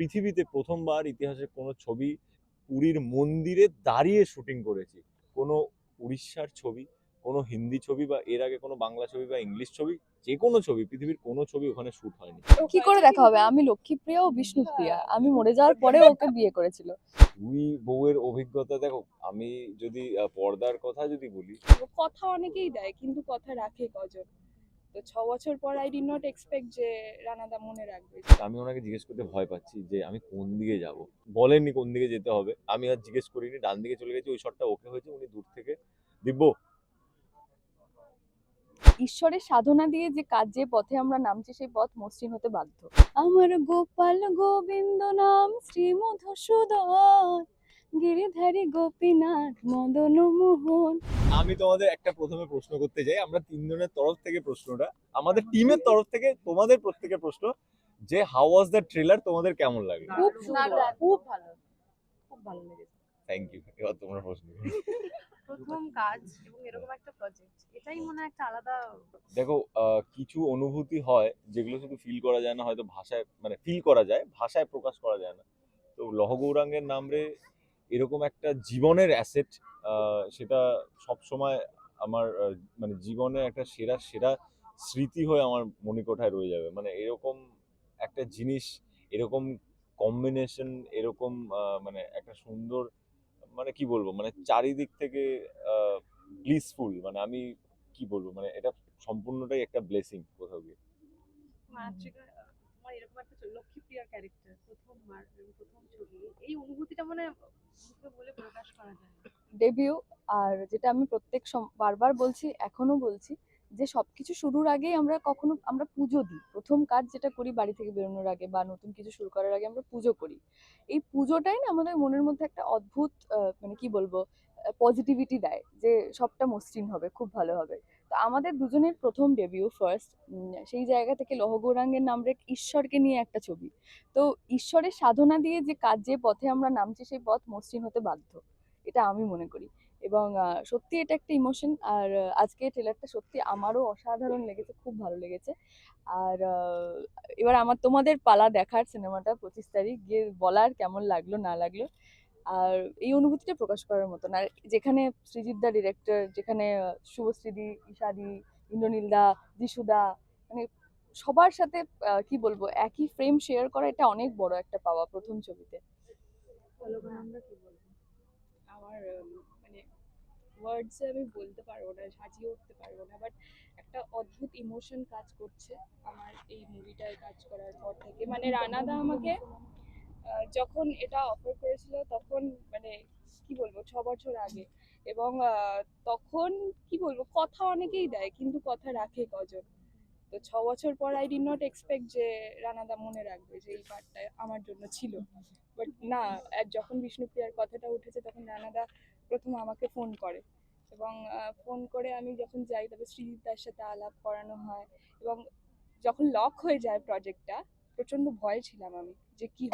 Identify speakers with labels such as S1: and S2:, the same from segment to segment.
S1: পৃথিবীতে প্রথমবার ইতিহাসে কোনো ছবি পুরীর মন্দিরে দাঁড়িয়ে শুটিং করেছি। কোনো উড়িষ্যার ছবি কোনো হিন্দি ছবি বা এর আগে কোনো বাংলা ছবি বা ইংলিশ ছবি যে কোনো ছবি পৃথিবীর কোনো ছবি ওখানে শুট হয়নি।
S2: কি করে দেখা হবে? আমি লক্ষ্মীপ্রিয়া ও বিষ্ণুপ্রিয়া। আমি মরে যাওয়ার পরে ওকে বিয়ে করেছিল।
S1: দুই বউয়ের অভিজ্ঞতা দেখো আমি যদি আহ, পর্দার কথা যদি বলি
S3: কথা অনেকেই দেয় কিন্তু কথা রাখে কজন? তো ছ বছর পর আই ডি নট এক্সপেক্ট যে রানাদা মনে রাখবে।
S1: আমি ওনাকে জিজ্ঞেস করতে ভয় পাচ্ছি যে আমি কোন দিকে যাব। বলেননি কোন দিকে যেতে হবে। আমি আর জিজ্ঞেস করিনি ডান দিকে চলে গেছি ওই শটটা ওকে হয়েছে উনি দূর থেকে দিব্য।
S2: ঈশ্বরের সাধনা দিয়ে যে কাজ যে পথে আমরা নামছি সেই পথ মসৃণ হতে বাধ্য। আমার গোপাল গোবিন্দ নাম শ্রী মধুসূদন গিরিধারী গোপীনাথ মদন মোহন।
S1: আমি তোমাদের একটা প্রথমে প্রশ্ন করতে চাই আমরা তিনজনের তরফ থেকে প্রশ্নটা আমাদের টিমের তরফ থেকে তোমাদের প্রত্যেকের প্রশ্ন যে হাউ ওয়াজ দ্য ট্রেলার তোমাদের কেমন লাগল?
S2: খুব সুন্দর খুব ভালো। খুব ভালো লেগেছে।
S1: থ্যাংক ইউ এবার তোমরা প্রশ্ন
S4: প্রথম কাজ এবং এরকম একটা প্রজেক্ট এটাই মনে হয় একটা আলাদা
S1: দেখো কিছু অনুভূতি হয় যেগুলো শুধু ফিল করা যায় না হয়তো ভাষায় মানে ফিল করা যায় ভাষায় প্রকাশ করা যায় না। তো লহ গৌরাঙ্গের নাম রে এরকম একটা জীবনের অ্যাসেট সেটা সব সময় আমার মানে জীবনের একটা সেরা সেরা স্মৃতি হয়ে আমার মণিকোঠায় রয়ে যাবে। মানে এরকম একটা জিনিস, এরকম কম্বিনেশন এরকম মানে একটা সুন্দর মানে কি বলব? মানে চারিদিক থেকে ব্লিসফুল মানে আমি কি বলব? মানে এটা সম্পূর্ণটাই একটা ব্লেসিং কোথাও গিয়ে।
S4: তোমার এরকম একটা লক্ষ্মীপ্রিয়ার ক্যারেক্টার প্রথমবার প্রথম ছবি। এই অনুভূতিটা মানে বলে প্রকাশ করা যায়
S2: ডেবিউ আর যেটা আমি প্রত্যেক বারবার বলছি এখনও বলছি, যে সবকিছু শুরুর আগেই আমরা কখনো, আমরা পুজো দিই। প্রথম কাজ যেটা করি, বাড়ি থেকে বেরোনোর আগে বা নতুন কিছু শুরু করার আগে আমরা পুজো করি। এই পুজোটাই না আমাদের মনের মধ্যে একটা অদ্ভুত মানে কি বলব পজিটিভিটি দেয়, যে সবটা মসৃণ হবে, খুব ভালো হবে। তো আমাদের দুজনের প্রথম ডেবিউ ফার্স্ট সেই জায়গা থেকে লহগৌরাঙ্গের নাম রেখ ঈশ্বরকে নিয়ে একটা ছবি। তো ঈশ্বরের সাধনা দিয়ে যে কাজ, যে পথে আমরা নামছি সেই পথ মসৃণ হতে বাধ্য, এটা আমি মনে করি। এবং সত্যি এটা একটা ইমোশন আর আজকে ট্রেলারটা সত্যি আমারও অসাধারণ লেগেছে, খুব ভালো লেগেছে। আর এবার আমার তোমাদের পালা দেখার সিনেমাটা পঁচিশ তারিখ, গিয়ে বলার কেমন লাগল, না লাগল আর এই অনুভূতিটা প্রকাশ করার মতন। আর যেখানে সৃজিত দা ডিরেক্টর যেখানে শুভশ্রীদি, ঈশাদি ইন্দ্রনীল দা যিশুদা মানে সবার সাথে কি বলব, একই ফ্রেম শেয়ার করা এটা অনেক বড় একটা পাওয়া প্রথম ছবিতে।
S4: আমরা
S3: মানে ওয়ার্ডসে আমি বলতে পারব না, সাজিয়ে উঠতে পারব না বাট একটা অদ্ভুত ইমোশন কাজ করছে আমার এই মুভিটায় কাজ করার পর থেকে। মানে রানাদা আমাকে যখন এটা অফার করেছিল তখন মানে কি বলব, ছ বছর আগে। এবং তখন কি বলব, কথা অনেকেই দেয়, কিন্তু কথা রাখে কজন? তো ছ বছর পর আই ডি নট এক্সপেক্ট যে রানাদা মনে রাখবে যে এই পার্টটা আমার জন্য ছিল। বাট না যখন বিষ্ণুপ্রিয়ার কথাটা উঠেছে তখন রানাদা প্রথম আমাকে ফোন করে। এবং ফোন করে আমি যখন যাই তবে শ্রীজিতার সাথে আলাপ করানো হয়। এবং যখন লক হয়ে যায় প্রজেক্টটা প্রচণ্ড ভয় ছিলাম আমি। যে কি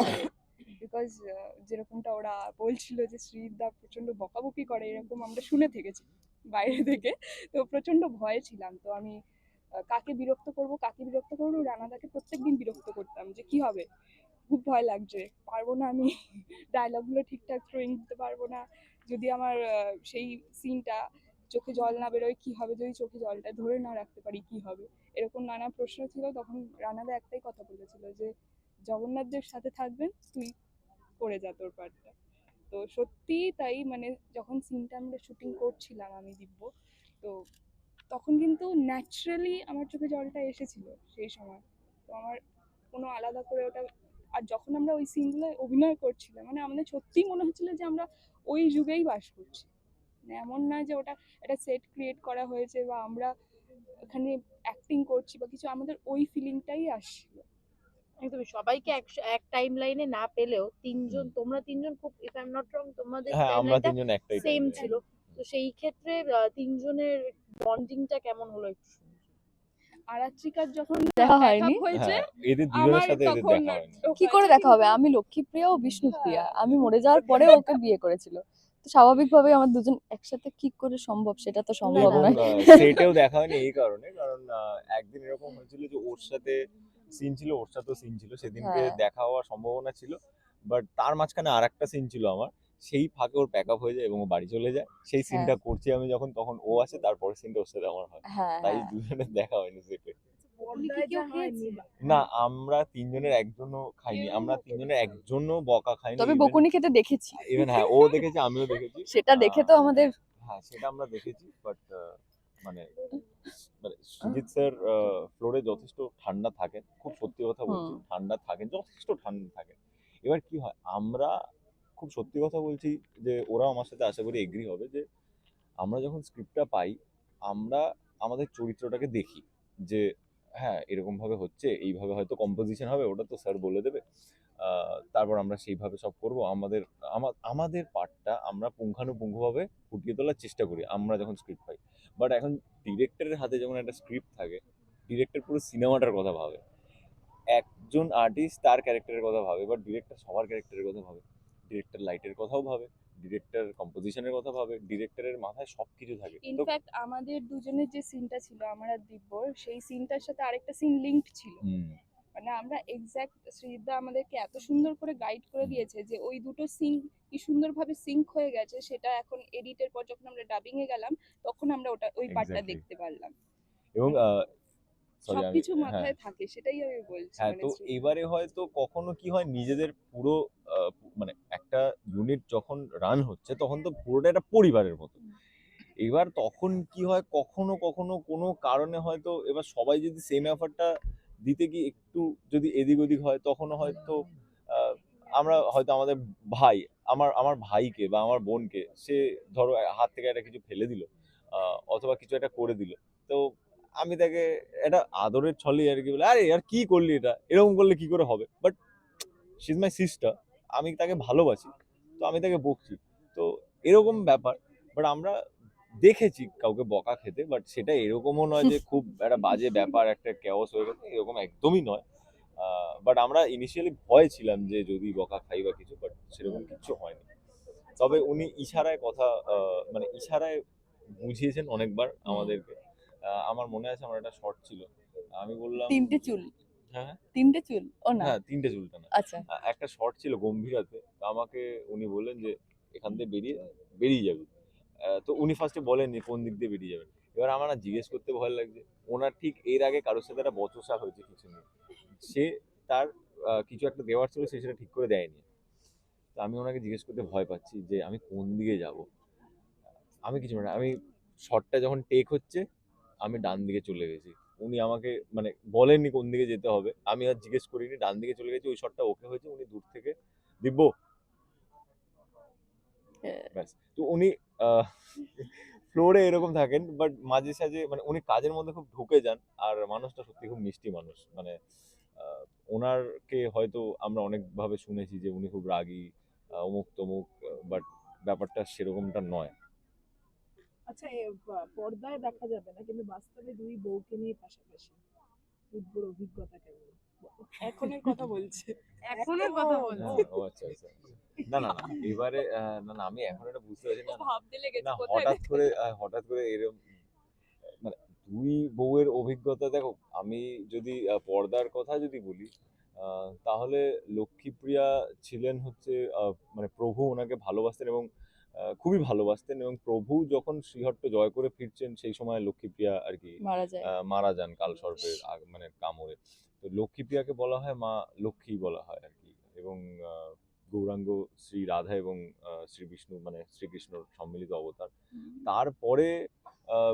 S3: বিকজ যেরকমটা ওরা বলছিল যে শ্রীজিৎদা প্রচণ্ড বকাবকি করে, এরকম আমরা শুনে থেকেছি বাইরে থেকে। তো প্রচণ্ড ভয়ে ছিলাম। তো আমি কাকে বিরক্ত করব, কাকে বিরক্ত করব, রানাদাকে প্রত্যেকদিন বিরক্ত করতাম যে কি হবে? খুব ভয় লাগছে। পারব না আমি ডায়লগগুলো ঠিকঠাক থ্রোয়িং দিতে পারব না। যদি আমার সেই সিনটা চোখে জল না বেরোয়, কি হবে? যদি চোখে জলটা ধরে না রাখতে পারি, কি হবে? এরকম নানা প্রশ্ন ছিল। তখন রানাদা একটাই কথা বলেছিল যে জগন্নাথদের সাথে থাকবেন, তুই করে যা তোর পার্টটা। তো সত্যি তাই মানে যখন সিনটা আমরা শুটিং করছিলাম আমি, দিব্য, তো তখন কিন্তু ন্যাচারালি আমার চোখে জলটা এসেছিল সেই সময়। তো আমার কোনো আলাদা করে ওটা, আর যখন আমরা ওই সিনগুলো অভিনয় করছিলাম মানে আমাদের সত্যিই মনে হচ্ছিল যে আমরা ওই যুগেই বাস করছি। মানে এমন না যে ওটা একটা সেট ক্রিয়েট করা হয়েছে বা আমরা এখানে অ্যাক্টিং করছি বা কিছু, আমাদের ওই ফিলিংটাই আসছিল।
S4: একদমই। সবাইকে এক এক টাইম লাইনে না পেলেও তিনজন তোমরা তিনজন খুব if I am not wrong তোমাদের
S1: হ্যাঁ আমরা
S4: টা
S1: তিনজন একটাই
S4: সেম ছিল। তো সেই ক্ষেত্রে তিনজনের বন্ডিংটা কেমন হলো একটু
S3: আরাত্রিকার যখন
S2: দেখা হয়নি।
S1: হ্যাঁ এদের দুজনের সাথে এদের দেখা হয়নি।
S2: কি করে দেখা হবে? আমি লক্ষ্মীপ্রিয়া ও বিষ্ণুপ্রিয়া। আমি মরে যাওয়ার পরে ওকে বিয়ে করেছিল। তো স্বাভাবিকভাবেই আমার দুজন একসাথে কি করে সম্ভব সেটা তো সম্ভব নয়।
S1: সেটেও দেখা হয়নি এই কারণে। কারণ একদিন এরকম হয়েছিল যে ওর সাথে সিন ছিল ওর সাথেও সিন ছিল সেদিনকে
S2: হ্যাঁ।
S1: দেখা হওয়ার সম্ভাবনা ছিল বাট তার মাঝখানে আর একটা সিন ছিল আমার সেই ফাঁকে ওর প্যাক আপ হয়ে যায় এবং ও বাড়ি চলে যায়। সেই সিনটা করছি আমি যখন তখন ও আসে তারপরে সিনটা ওর সাথে আমার হয়।
S2: হ্যাঁ
S1: তাই
S2: হ্যাঁ
S1: দুজনের দেখা হয়নি সেটে। না আমরা তিনজনের একজনও খাইনি আমরা তিনজনের একজনও বকা খাইনি
S2: তবে বকুনি খেতে দেখেছি।
S1: ইভেন হ্যাঁ ও দেখেছে আমিও দেখেছি।
S2: সেটা দেখে তো আমাদের
S1: হ্যাঁ সেটা আমরা দেখেছি বাট মানে সুজিত স্যার ফ্লোরে যথেষ্ট ঠান্ডা থাকেন খুব সত্যি কথা বলছি। ঠান্ডা থাকেন যথেষ্ট ঠান্ডা থাকেন এবার কি হয় আমরা খুব সত্যি কথা বলছি যে ওরাও আমার সাথে আশা করি এগ্রি হবে যে আমরা যখন স্ক্রিপ্টটা পাই আমরা আমাদের চরিত্রটাকে দেখি যে হ্যাঁ এরকম ভাবে হচ্ছে এইভাবে হয়তো কম্পোজিশন হবে ওটা তো স্যার বলে দেবে তারপর আমরা সেইভাবে সব করব আমাদের আমাদের পার্টটা আমরা পুঙ্খানুপুঙ্খভাবে ফুটিয়ে তোলার চেষ্টা করি আমরা যখন স্ক্রিপ্ট পাই। বাট এখন ডিরেক্টরের হাতে যেমন একটা স্ক্রিপ্ট থাকে ডিরেক্টর পুরো সিনেমাটার কথা ভাবে। একজন আর্টিস্ট তার ক্যারেক্টারের কথা ভাবে বাট ডিরেক্টর সবার ক্যারেক্টারের কথা ভাবে। ডিরেক্টর লাইটের কথাও ভাবে ডিরেক্টর কম্পোজিশনের কথা ভাবে ডিরেক্টরের মাথায় সব কিছু থাকে
S3: ইনফ্যাক্ট আমাদের দুজনের যে সিনটা ছিল আমার আর দিব্যর সেই সিনটার সাথে আরেকটা সিন লিঙ্কড ছিল। মানে আমরা এক্স্যাক্ট শ্রীদা আমাদেরকে এত সুন্দর করে গাইড করে দিয়েছে যে ওই দুটো সিন কি সুন্দরভাবে সিঙ্ক হয়ে গেছে সেটা এখন এডিটের পর যখন আমরা ডাবিং এ গেলাম তখন আমরা ওটা ওই পার্টটা দেখতে পারলাম।
S1: এবং
S3: সবকিছু
S1: হ্যাঁ।
S3: মাথায় থাকে সেটাই আমি বলছি
S1: হ্যাঁ
S3: মানে
S1: তো এবারে হয়তো কখনো কি হয় নিজেদের পুরো মানে একটা ইউনিট যখন রান হচ্ছে তখন তো পুরোটা একটা পরিবারের মতো। এবার তখন কি হয় কখনো কখনো কোনো কারণে হয়তো এবার সবাই যদি সেম এফার্টটা দিতে গিয়ে একটু যদি এদিক ওদিক হয়, তখনও হয়তো আমরা হয়তো আমাদের ভাই, আমার আমার ভাইকে বা আমার বোনকে, সে ধরো হাত থেকে একটা কিছু ফেলে দিল অথবা কিছু একটা করে দিল। তো আমি তাকে এটা আদরের ছলে আর কি বলে, আরে, আর কি করলি এটা? এরকম করলে কি করে হবে? But she is my sister আমি তাকে ভালোবাসি, তো আমি তাকে বকছি। তো এরকম ব্যাপার বাট আমরা দেখেছি কাউকে বকা খেতে বাট সেটা এরকমও নয় যে খুব একটা বাজে ব্যাপার একটা কেওস হয়ে গেছে এরকম একদমই নয়। বাট আমরা ইনিশিয়ালি ভয় ছিলাম যে যদি বকা খাই বা কিছু বাট সেরকম কিছু হয়নি। তবে উনি ইশারায় কথা মানে ইশারায় বুঝিয়েছেন অনেকবার আমাদেরকে। আমার মনে আছে আমার একটা শর্ট ছিল। আমি বললাম
S2: তিনটে চুল।
S1: হ্যাঁ
S2: তিনটে চুল? ও না?
S1: হ্যাঁ তিনটে চুলটা না।
S2: আচ্ছা।
S1: একটা শর্ট ছিল গম্ভীরাতে। তো আমাকে উনি বললেন যে এখান থেকে বেরিয়ে বেরিয়ে যাবি। তো উনি ফার্স্টে বলেননি কোন দিক দিয়ে বেরিয়ে যাবেন। এবার আমার না জিজ্ঞেস করতে ভয় লাগছে। ওনার ঠিক এর আগে কারোর সাথে একটা বচসা হয়েছে কিছু নিয়ে। সে তার কিছু একটা দেওয়ার ছিল সে সেটা ঠিক করে দেয়নি। তো আমি ওনাকে জিজ্ঞেস করতে ভয় পাচ্ছি যে আমি কোন দিকে যাব? আমি কিছু না আমি শটটা যখন টেক হচ্ছে আমি ডান দিকে চলে গেছি। উনি আমাকে মানে বলেননি কোন দিকে যেতে হবে। আমি আর জিজ্ঞেস করিনি ডান দিকে চলে গেছি ওই শটটা ওকে হয়েছে উনি দূর থেকে দিব্য।
S2: হ্যাঁ।
S1: ব্যাস। তো উনি ফ্লোরে এরকম থাকেন বাট মাঝে সাঝে মানে উনি কাজের মধ্যে খুব ঢুকে যান, আর মানুষটা সত্যি খুব মিষ্টি মানুষ। মানে ওনারকে হয়তো আমরা অনেকভাবে শুনেছি যে উনি খুব রাগী অমুক তমুক বাট ব্যাপারটা সেরকমটা নয়।
S4: আচ্ছা পর্দায় দেখা যাবে না, কিন্তু বাস্তবে দুই বউকে নিয়ে পাশাপাশি অভিজ্ঞতা কেমন?
S3: এখনের কথা বলছে।
S4: এখনের কথা বলছি।
S1: ও আচ্ছা আচ্ছা। না না না এবারে না না আমি এখন এটা বুঝতে পারছি না।
S3: ভাবতে লেগেছে
S1: না হঠাৎ করে হঠাৎ করে এরকম মানে দুই বউয়ের অভিজ্ঞতা দেখো আমি যদি পর্দার কথা যদি বলি তাহলে লক্ষ্মীপ্রিয়া ছিলেন হচ্ছে মানে প্রভু ওনাকে ভালোবাসতেন এবং খুবই ভালোবাসতেন এবং প্রভু যখন শ্রীহট্ট জয় করে ফিরছেন সেই সময় লক্ষ্মীপ্রিয়া আর কি মারা যান কালসর্পের আগ- মানে কামড়ে। তো লক্ষ্মীপ্রিয়াকে বলা হয় মা লক্ষ্মী বলা হয় আর কি। এবং গৌরাঙ্গ শ্রী রাধা এবং শ্রী বিষ্ণু মানে শ্রীকৃষ্ণর সম্মিলিত অবতার। তারপরে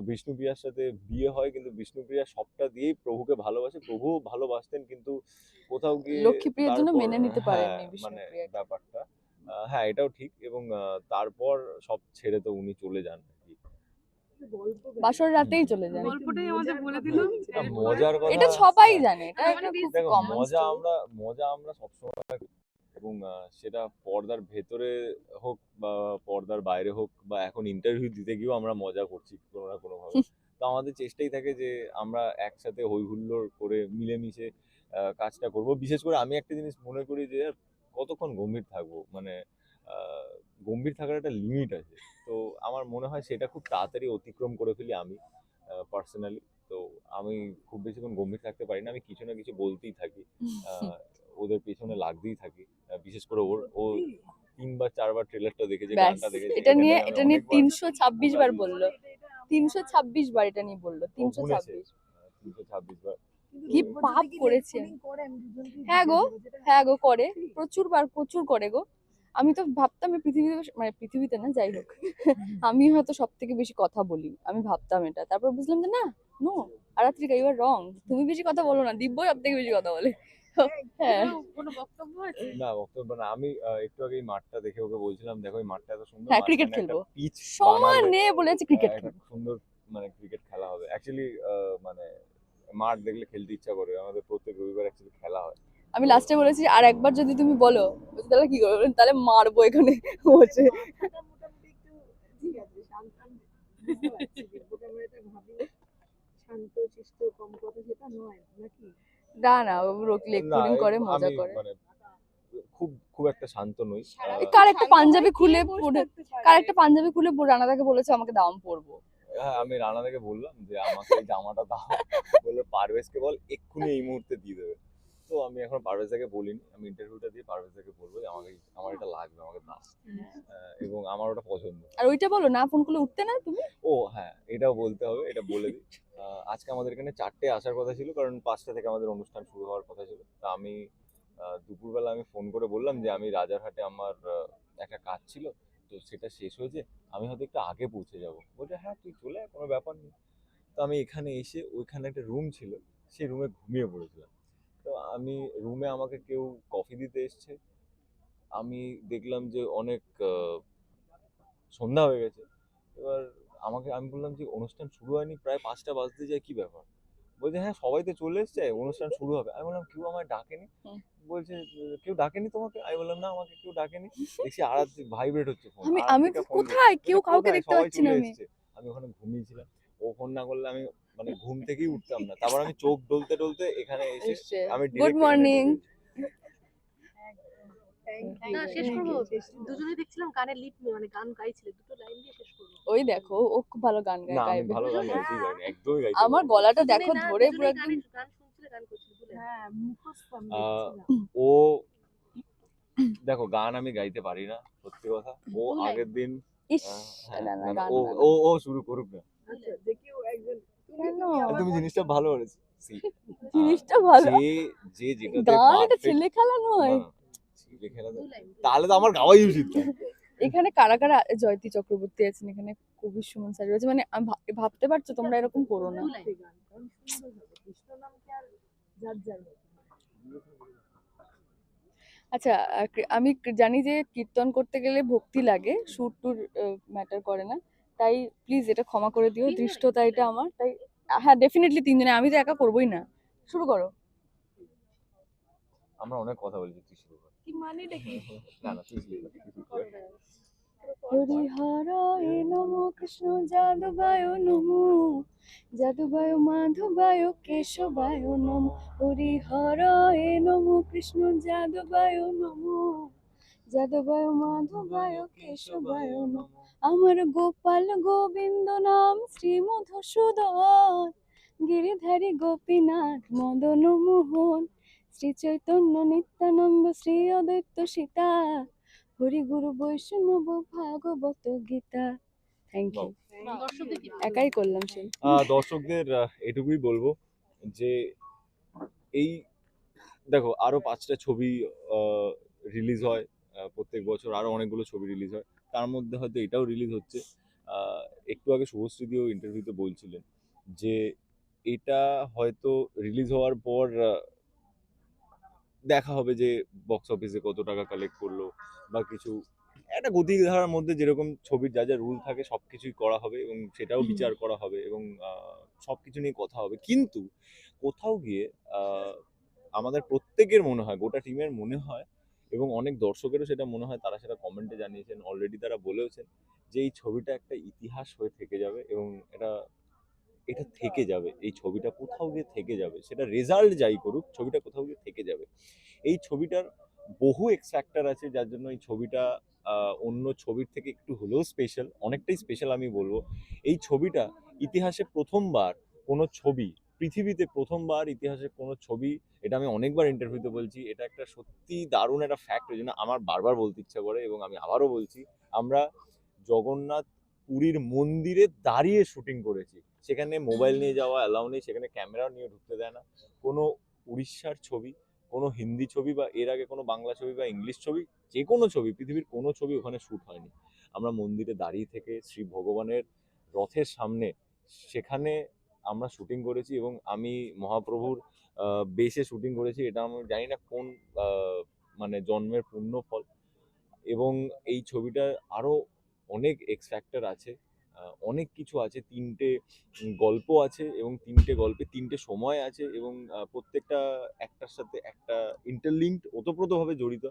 S1: বিষ্ণুপ্রিয়ার সাথে বিয়ে হয় কিন্তু বিষ্ণুপ্রিয়া সবটা দিয়েই প্রভুকে ভালোবাসে। প্রভু ভালোবাসতেন কিন্তু কোথাও গিয়ে
S2: লক্ষ্মীপ্রিয়ার জন্য মেনে নিতে
S1: হ্যাঁ,
S2: পারেননি
S1: মানে ব্যাপারটা। হ্যাঁ এটাও ঠিক এবং তারপর সব ছেড়ে তো উনি চলে যান।
S2: বাসর রাতেই চলে যান
S4: গল্পটাই আমাদের বলে দিল।
S1: মজার কথা।
S2: এটা সবাই জানে এটা
S4: মানে
S2: একটা খুব কমন
S1: মজা আমরা মজা আমরা সবসময়। এবং সেটা পর্দার ভেতরে হোক বা পর্দার বাইরে হোক বা এখন ইন্টারভিউ দিতে গিয়েও আমরা মজা করছি কোনো না কোনো ভাবে তো আমাদের চেষ্টাই থাকে যে আমরা একসাথে হই হুল্লোড় করে মিলেমিশে কাজটা করব। বিশেষ করে আমি একটা জিনিস মনে করি যে কতক্ষণ গম্ভীর থাকব? মানে গম্ভীর থাকার একটা লিমিট আছে। তো আমার মনে হয় সেটা খুব তাড়াতাড়ি অতিক্রম করে ফেলি আমি পার্সোনালি তো আমি খুব বেশিক্ষণ গম্ভীর থাকতে পারি না আমি কিছু না কিছু বলতেই থাকি আহ, ওদের পেছনে লাগতেই থাকি বিশেষ করে ওর ও তিনবার চারবার ট্রেলারটা দেখেছে গানটা দেখেছে
S2: এটা নিয়ে এটা নিয়ে
S1: অনেকবার-
S2: তিনশো ছাব্বিশ বার বলল। তিনশো ছাব্বিশ বার এটা নিয়ে বলল তিনশো
S1: গুনেছে।
S2: ছাব্বিশ।
S1: তিনশো ছাব্বিশ বার।
S2: কি পাপ করেছে। হ্যাঁ গো হ্যাঁ গো করে প্রচুর বার প্রচুর করে গো। আমি তো ভাবতাম এই পৃথিবীতে মানে পৃথিবীতে না যাই হোক। আমি হয়তো সব থেকে বেশি কথা বলি আমি ভাবতাম এটা। তারপর বুঝলাম যে না no Aratrika you are wrong তুমি বেশি কথা বলো না দিব্য সব থেকে বেশি কথা বলে। হ্যাঁ
S4: কোনো- কোনো বক্তব্য আছে?
S1: না বক্তব্য না। আমি একটু আগে মাঠটা দেখে ওকে বলছিলাম দেখো এই মাঠটা এত সুন্দর
S2: হ্যাঁ, খেলব। সমানে বলেছে ক্রিকেট
S1: সুন্দর মানে ক্রিকেট খেলা হবে। অ্যাকচুয়ালি মানে মাঠ দেখলে খেলতে ইচ্ছা করে। আমাদের প্রত্যেক রবিবার অ্যাকচুয়ালি খেলা হয়।
S2: আমি লাস্টে বলেছি আর একবার যদি তুমি বলো বলছি, তাহলে কি করবে তাহলে মারবো এখানে বলছে না না করে মজা করে।
S1: মানে খুব খুব একটা শান্ত নই।
S2: কার একটা পাঞ্জাবি খুলে পরে। কার একটা পাঞ্জাবি খুলে রানাদাকে বলেছে আমাকে দাম পরবো
S1: হ্যাঁ আমি রানা থেকে বললাম যে আমাকে জামাটা দাও। বলল পারভেজকে বল এক্ষুনি এই মুহূর্তে দিয়ে দেবে। তো আমি এখন পারভেজকে বলিনি। আমি ইন্টারভিউটা দিয়ে পারভেজকে বলব যে আমাকে আমার এটা লাগবে আমাকে দাও। আহ, এবং আমার ওটা পছন্দ।
S2: আর ওইটা বলো না ফোন করলে উঠতে না তুমি?
S1: ও হ্যাঁ এটাও বলতে হবে এটা বলে দিই। আজকে আমাদের এখানে চারটে আসার কথা ছিল কারণ পাঁচটা থেকে আমাদের অনুষ্ঠান শুরু হওয়ার কথা ছিল। তা আমি দুপুরবেলা আমি ফোন করে বললাম যে আমি রাজারহাটে আমার একটা কাজ ছিল। তো সেটা শেষ হয়েছে আমি হয়তো একটু আগে পৌঁছে যাব। বলছে হ্যাঁ তুই চলে আয় কোনো ব্যাপার নেই। তো আমি এখানে এসে ওইখানে একটা রুম ছিল সেই রুমে ঘুমিয়ে পড়েছিলাম। তো আমি রুমে আমাকে কেউ কফি দিতে এসছে। আমি দেখলাম যে অনেক সন্ধ্যা হয়ে গেছে। এবার আমাকে আমি বললাম যে অনুষ্ঠান শুরু হয়নি প্রায় পাঁচটা বাজতে যায় কি ব্যাপার? বলছে হ্যাঁ সবাই তো চলে এসছে অনুষ্ঠান শুরু হবে। আমি বললাম কেউ আমায় ডাকেনি? বলছে কেউ ডাকেনি তোমাকে? আমি বললাম না আমাকে কেউ ডাকেনি। দেখছি আরাত ভাইব্রেট হচ্ছে ফোন
S2: আমি আমি কোথায়? কেউ কাউকে দেখতে পাচ্ছি না আমি।
S1: আমি ওখানে ঘুমিয়েছিলাম। ও ফোন না করলে আমি মানে ঘুম থেকেই উঠতাম না। তারপর আমি চোখ ডলতে ডলতে এখানে এসে আমি
S2: গুড মর্নিং
S4: না শেষ করব। দুজনেই দেখছিলাম গানের লিপ মানে গান গাইছিলে। দুটো লাইন দিয়ে শেষ করব।
S2: ওই দেখো ও খুব ভালো গান গায়
S1: না আমি ভালো গান গাইতেই পারিনি একদমই গাইতে
S2: আমার গলাটা দেখো ধরে পুরো একদম
S4: গান শুনছিলে গান করছিলে
S3: হ্যাঁ মুখস্থ।
S1: ও দেখো গান আমি গাইতে পারি না সত্যি কথা। ও আগের দিন হ্যাঁ,
S2: না না
S1: না, না,
S2: গান
S1: ও ও ও শুরু করুক না।
S3: আচ্ছা। যে একজন তুমি
S1: জিনিসটা ভালো করেছ
S2: জিনিসটা ভালো।
S1: যে যে যেটাতে
S2: গান এটা ছেলে খেলা নয়।
S1: ছেলে খেলা তাহলে তো আমার গাওয়াই উচিত
S2: এখানে কারা কারা জয়তী চক্রবর্তী আছেন? এখানে কবি সুমন স্যার রয়েছে। মানে ভাবতে পারছ তোমরা এরকম করো না। আচ্ছা আমি জানি যে কীর্তন করতে গেলে ভক্তি লাগে। সুর টুর ম্যাটার করে না। তাই প্লিজ এটা ক্ষমা করে দিও? দৃষ্টতা এটা আমার তাই হ্যাঁ ডেফিনেটলি তিনজনে আমি তো একা করবোই না। শুরু করো।
S1: আমরা অনেক কথা বলেছি তুই শুরু কর।
S3: কি মানেটা কি?
S1: না না তুই শুরু কর, তুই শুরু কর।
S2: হরিহরায় নম কৃষ্ণ যাদবায় নম। যাদবায় মাধবায় কেশবায় নম। হরিহরায় নম কৃষ্ণ যাদবায় নম। যাদবায় মাধবায় কেশবায় নম। আমার গোপাল গোবিন্দ নাম শ্রী মধুসূদন গিরিধারী গোপীনাথ মদন মোহন। শ্রী চৈতন্য নিত্যানন্দ শ্রী অদ্বৈত সীতা। হরি গুরু বৈষ্ণব ভাগবত গীতা। থ্যাংক ইউ একাই করলাম সেই।
S1: দর্শকদের এটুকুই বলব যে এই দেখো আরও পাঁচটা ছবি রিলিজ হয় প্রত্যেক বছর আরও অনেকগুলো ছবি রিলিজ হয়। তার মধ্যে হয়তো এটাও রিলিজ হচ্ছে। একটু আগে শুভশ্রীদিও ইন্টারভিউতে বলছিলেন যে এটা হয়তো রিলিজ হওয়ার পর দেখা হবে যে বক্স অফিসে কত টাকা কালেক্ট করল বা কিছু। একটা গতিধারার মধ্যে যেরকম ছবির যা যা রুল থাকে সব কিছুই করা হবে এবং সেটাও বিচার করা হবে এবং সব কিছু নিয়ে কথা হবে। কিন্তু কোথাও গিয়ে আমাদের প্রত্যেকের মনে হয় গোটা টিমের মনে হয় এবং অনেক দর্শকেরও সেটা মনে হয় তারা সেটা কমেন্টে জানিয়েছেন অলরেডি তারা বলেওছেন যে এই ছবিটা একটা ইতিহাস হয়ে থেকে যাবে এবং এটা এটা থেকে যাবে। এই ছবিটা কোথাও গিয়ে থেকে যাবে। সেটা রেজাল্ট যাই করুক, ছবিটা কোথাও গিয়ে থেকে যাবে। এই ছবিটার বহু এক্স ফ্যাক্টর আছে, যার জন্য এই ছবিটা অন্য ছবির থেকে একটু হলেও স্পেশাল অনেকটাই স্পেশাল আমি বলব। এই ছবিটা ইতিহাসে প্রথমবার কোনো ছবি পৃথিবীতে প্রথমবার ইতিহাসে কোনো ছবি, এটা আমি অনেকবার ইন্টারভিউতে বলছি, এটা একটা সত্যি দারুণ একটা ফ্যাক্ট ওই জন্য আমার বারবার বলতে ইচ্ছা করে এবং আমি আবারও বলছি, আমরা জগন্নাথ পুরীর মন্দিরে দাঁড়িয়ে শুটিং করেছি। সেখানে মোবাইল নিয়ে যাওয়া অ্যালাউ নেই, সেখানে ক্যামেরাও নিয়ে ঢুকতে দেয় না। কোনো উড়িষ্যার ছবি, কোনো হিন্দি ছবি বা এর আগে কোনো বাংলা ছবি বা ইংলিশ ছবি, যে কোনো ছবি, পৃথিবীর কোনো ছবি ওখানে শ্যুট হয়নি। আমরা মন্দিরে দাঁড়িয়ে থেকে শ্রী ভগবানের রথের সামনে, সেখানে আমরা শুটিং করেছি এবং আমি মহাপ্রভুর বেশে শুটিং করেছি। এটা আমি জানি না কোন মানে জন্মের পূর্ণ ফল। এবং এই ছবিটার আরও অনেক এক্স ফ্যাক্টর আছে অনেক কিছু আছে। তিনটে গল্প আছে এবং তিনটে গল্পে তিনটে সময় আছে এবং প্রত্যেকটা একটার সাথে একটা ইন্টারলিঙ্কড ওতপ্রোতভাবে জড়িত।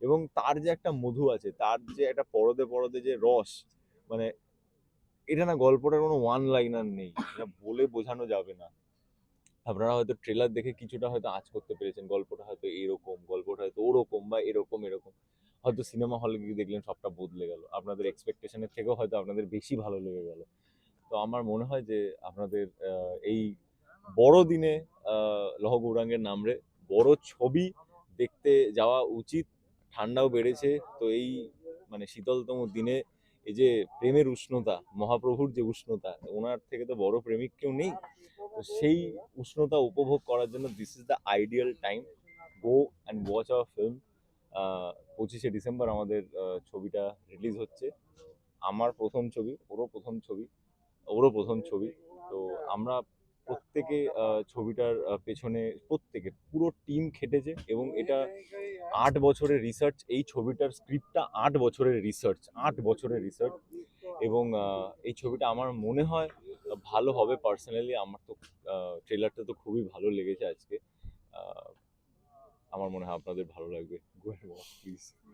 S1: এবং তার যে একটা মধু আছে, তার যে একটা পরদে পরদে যে রস মানে এটা না গল্পটার কোনো ওয়ান লাইনার নেই। এটা বলে বোঝানো যাবে না। আপনারা হয়তো ট্রেলার দেখে কিছুটা হয়তো আঁচ করতে পেরেছেন, গল্পটা হয়তো এরকম, গল্পটা হয়তো ওরকম বা এরকম এরকম। হয়তো সিনেমা হলে গিয়ে দেখলেন সবটা বদলে গেল। আপনাদের এক্সপেকটেশনের থেকেও হয়তো আপনাদের বেশি ভালো লেগে গেল। তো আমার মনে হয় যে আপনাদের এই বড় দিনে লহ গৌরাঙ্গের নামরে বড় ছবি দেখতে যাওয়া উচিত। ঠান্ডাও বেড়েছে। তো এই মানে শীতলতম দিনে এই যে প্রেমের উষ্ণতা, মহাপ্রভুর যে উষ্ণতা, ওনার থেকে তো বড় প্রেমিক কেউ নেই। তো সেই উষ্ণতা উপভোগ করার জন্য this is the ideal time go and watch our film পঁচিশে ডিসেম্বর আমাদের ছবিটা রিলিজ হচ্ছে। আমার প্রথম ছবি, ওরও প্রথম ছবি, ওরও প্রথম ছবি। তো আমরা প্রত্যেকে ছবিটার পেছনে প্রত্যেকে পুরো টিম খেটেছে এবং এটা আট বছরের রিসার্চ এই ছবিটার স্ক্রিপ্টটা আট বছরের রিসার্চ আট বছরের রিসার্চ এবং এই ছবিটা আমার মনে হয় ভালো হবে পার্সোনালি আমার তো ট্রেলারটা তো খুবই ভালো লেগেছে আজকে। আমার মনে হয় আপনাদের ভালো লাগবে। Go please